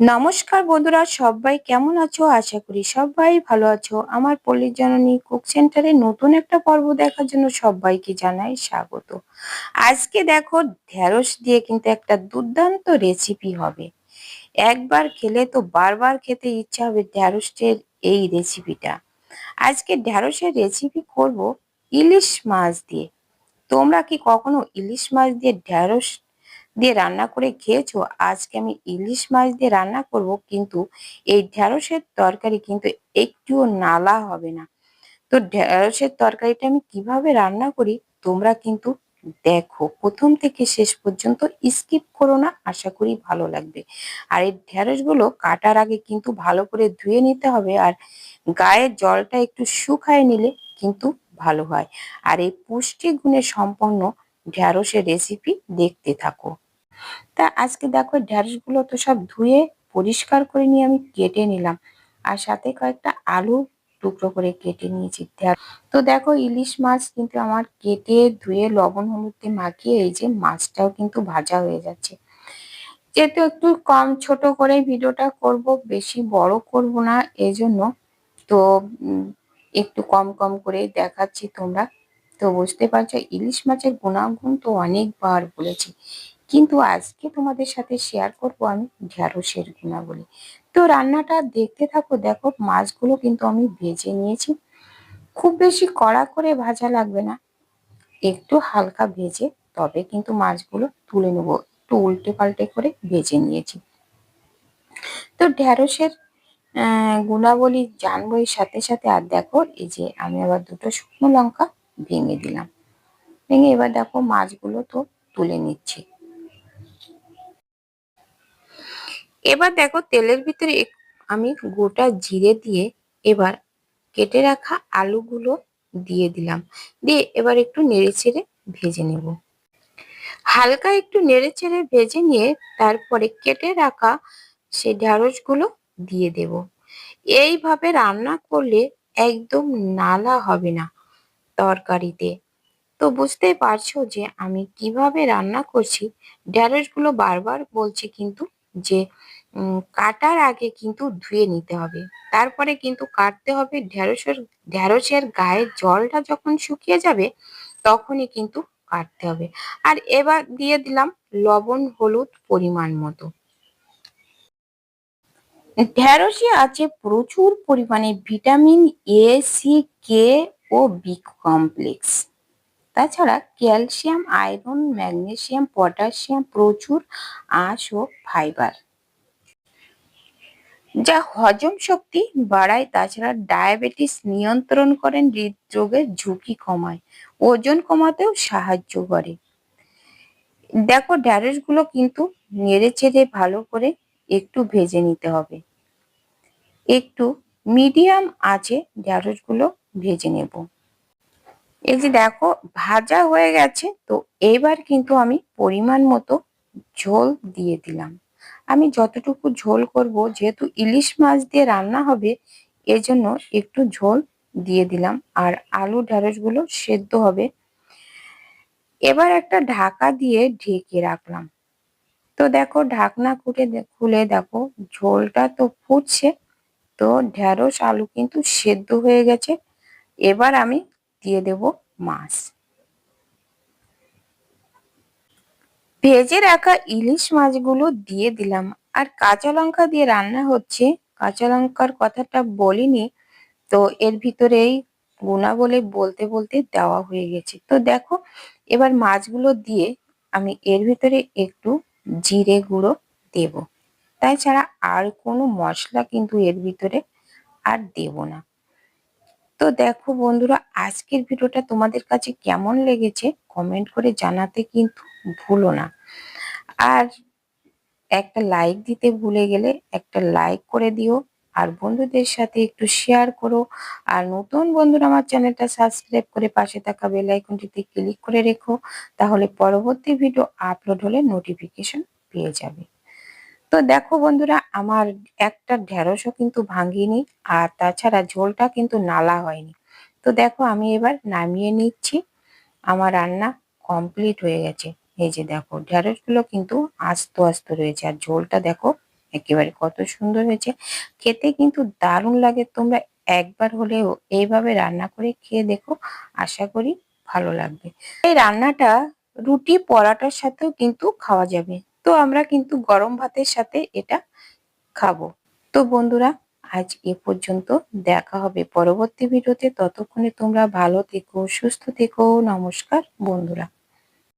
নমস্কার বন্ধুরা, সবাই কেমন আছো? আশা করি সবাই ভালো আছো। আমার পল্লী জননী কুক সেন্টারে নতুন একটা পর্ব দেখার জন্য সবাইকে জানাই স্বাগত। আজকে দেখো ঢেঁড়স দিয়ে কিন্তু একটা দুর্দান্ত রেসিপি হবে। একবার খেলে তো বারবার খেতে ইচ্ছা হবে ঢ্যাঁড়সের এই রেসিপিটা আজকে ঢ্যাঁড়সের রেসিপি করব ইলিশ মাছ দিয়ে। তোমরা কি কখনো ইলিশ মাছ দিয়ে ঢ্যাঁড়স দিয়ে রান্না করে খেয়েছো? আজকে আমি ইলিশ মাছ দিয়ে রান্না করব, কিন্তু এই ঢ্যাঁড়সের তরকারি কিন্তু একটুও নালা হবে না। তো ঢ্যাঁড়সের তরকারিটা আমি কীভাবে রান্না করি, তোমরা কিন্তু দেখো। প্রথম থেকে শেষ পর্যন্ত স্কিপ করো না, আশা করি ভালো লাগবে। আর এই ঢ্যাঁড়সগুলো কাটার আগে কিন্তু ভালো করে ধুয়ে নিতে হবে, আর গায়ের জলটা একটু শুকায় নিলে কিন্তু ভালো হয়। আর এই পুষ্টি গুণে সম্পন্ন ঢ্যাঁড়সের রেসিপি দেখতে থাকো। তা আজকে দেখো ঢ্যাঁড়সগুলো তো সব ধুয়ে পরিষ্কার করে নিয়ে আমি কেটে নিলাম। আর সাথে কয়েকটা আলু টুকরো করে কেটে নিয়েছি। তো দেখো ইলিশ মাছ কিন্তু আমার কেটে ধুয়ে লবণ হলুদ মাখিয়ে এই যে মাছটাও কিন্তু ভাজা হয়ে যাচ্ছে। যেহেতু একটু কম ছোট করে ভিডিওটা করব, বেশি বড় করব না এজন্য। তো একটু কম কম করে দেখাচ্ছি তোমরা। তো বুঝতে পারছ, ইলিশ মাছের গুণাগুণ তো অনেকবার বলেছি। কিন্তু আজকে তোমাদের সাথে শেয়ার করব আমি ঢ্যাঁড়সের গুণাবলী। তো রান্নাটা দেখতে থাকো, দেখো মাছগুলো কিন্তু আমি ভেজে নিয়েছি। খুব বেশি কড়া করে ভাজা লাগবে না। একটু হালকা ভেজে তবে কিন্তু মাছগুলো তুলে নেব। একটু উল্টে পাল্টে করে ভেজে নিয়েছি। তো ঢ্যাঁড়সের গুণাবলী জানব সাথে সাথে। আর দেখো, এই যে আমি আবার দুটো শুকনো লঙ্কা ভেঙে দিলাম। ভেঙে এবার দেখো মাছগুলো তো তুলে নিচ্ছি। এবার দেখো তেলের ভিতরে আমি গোটা জিরে দিয়ে এবার কেটে রাখা আলুগুলো দিয়ে দিলাম। দিয়ে এবার একটু নেড়ে ছেড়ে ভেজে নেব। হালকা একটু নেড়ে ছেড়ে ভেজে নিয়ে তারপরে কেটে রাখা সে ঢ্যাঁড়সগুলো দিয়ে দেব। এইভাবে রান্না করলে একদম নালা হবে না তরকারিতে। তো বুঝতেই পারছ যে আমি কীভাবে রান্না করছি? ঢ্যাঁড়সগুলো বারবার বলছি কিন্তু যে কাটার আগে কিন্তু ধুয়ে নিতে হবে। তারপরে কিন্তু কাটতে হবে ঢেঁড়সের ঢেঁড়সের গায়ের জলটা যখন শুকিয়ে যাবে, তখনই কিন্তু কাটতে হবে। আর এবার দিয়ে দিলাম লবণ, হলুদ পরিমাণ মতো। ঢেঁড়সে আছে প্রচুর পরিমাণে ভিটামিন এ সি কে ও বি কমপ্লেক্স তাছাড়া ক্যালসিয়াম, আয়রন, ম্যাগনেসিয়াম, পটাশিয়াম প্রচুর আঁশ ও ফাইবার। যা হজম শক্তি বাড়ায়। তাছাড়া ডায়াবেটিস নিয়ন্ত্রণ করেন, হৃদরোগের ঝুঁকি কমায়, ওজন কমাতেও সাহায্য করে। দেখো গুলো কিন্তু নেড়ে ছেড়ে ভালো করে একটু ভেজে নিতে হবে। একটু মিডিয়াম আছে গুলো ভেজে নেব। এই যে দেখো, ভাজা হয়ে গেছে, তো এবার কিন্তু আমি পরিমাণ মতো ঝোল দিয়ে দিলাম। আমি যতটুকু ঝোল করব, যেহেতু ইলিশ মাছ দিয়ে রান্না হবে, এজন্য একটু ঝোল দিয়ে দিলাম। আর আলু ঢেঁড়সগুলো সেদ্ধ হবে। এবার একটা ঢাকা দিয়ে ঢেকে রাখলাম। তো দেখো, ঢাকনা খুঁটে খুলে দেখো, ঝোলটা তো ফুটছে। তো ঢেঁড়স আলু কিন্তু সেদ্ধ হয়ে গেছে। এবার আমি দিয়ে দেব মাছ। ভেজে রাখা ইলিশ মাছগুলো দিয়ে দিলাম। আর কাঁচা লঙ্কা দিয়ে রান্না হচ্ছে। কাঁচা লঙ্কার কথাটা বলিনি, তো এর ভিতরেই গুণা বলে বলতে বলতে দেওয়া হয়ে গেছে। তো দেখো, এবার মাছগুলো দিয়ে আমি এর ভিতরে একটু জিরে গুঁড়ো দেব। তাই ছাড়া আর কোনো মশলা কিন্তু এর ভিতরে আর দেব না। তো দেখো বন্ধুরা, আজকের ভিডিওটা তোমাদের কাছে কেমন লেগেছে? কমেন্ট করে জানাতে কিন্তু ভুলো না। আর একটা লাইক দিতে ভুলে গেলে একটা লাইক করে দিও। আর বন্ধুদের সাথে একটু শেয়ার করো। আর নতুন বন্ধুরা আমার চ্যানেলটা সাবস্ক্রাইব করে পাশে থাকা বেল আইকনটিতে ক্লিক করে রেখো। তাহলে পরবর্তী ভিডিও আপলোড হলে নোটিফিকেশন পেয়ে যাবে। তো দেখো বন্ধুরা, আমার একটা ঢেঁড়সও কিন্তু ভাঙিনি আর তাছাড়া ঝোলটা কিন্তু নালা হয়নি। তো দেখো, আমি এবার নামিয়ে নিচ্ছি। আমার রান্না কমপ্লিট হয়ে গেছে। এই যে দেখো, ঢেঁড়সগুলো কিন্তু আস্ত আস্ত রয়েছে আর ঝোলটা দেখো একেবারে কত সুন্দর হয়েছে। খেতে কিন্তু দারুণ লাগে, তোমরা একবার হলেও এইভাবে রান্না করে খেয়ে দেখো, আশা করি ভালো লাগবে। এই রান্নাটা রুটি পরাটার সাথেও কিন্তু খাওয়া যাবে। তো আমরা কিন্তু গরম ভাতের সাথে এটা খাব। তো বন্ধুরা, আজ এ পর্যন্ত দেখা হবে পরবর্তী ভিডিওতে। ততক্ষণে তোমরা ভালো থেকো, সুস্থ থেকো, নমস্কার বন্ধুরা।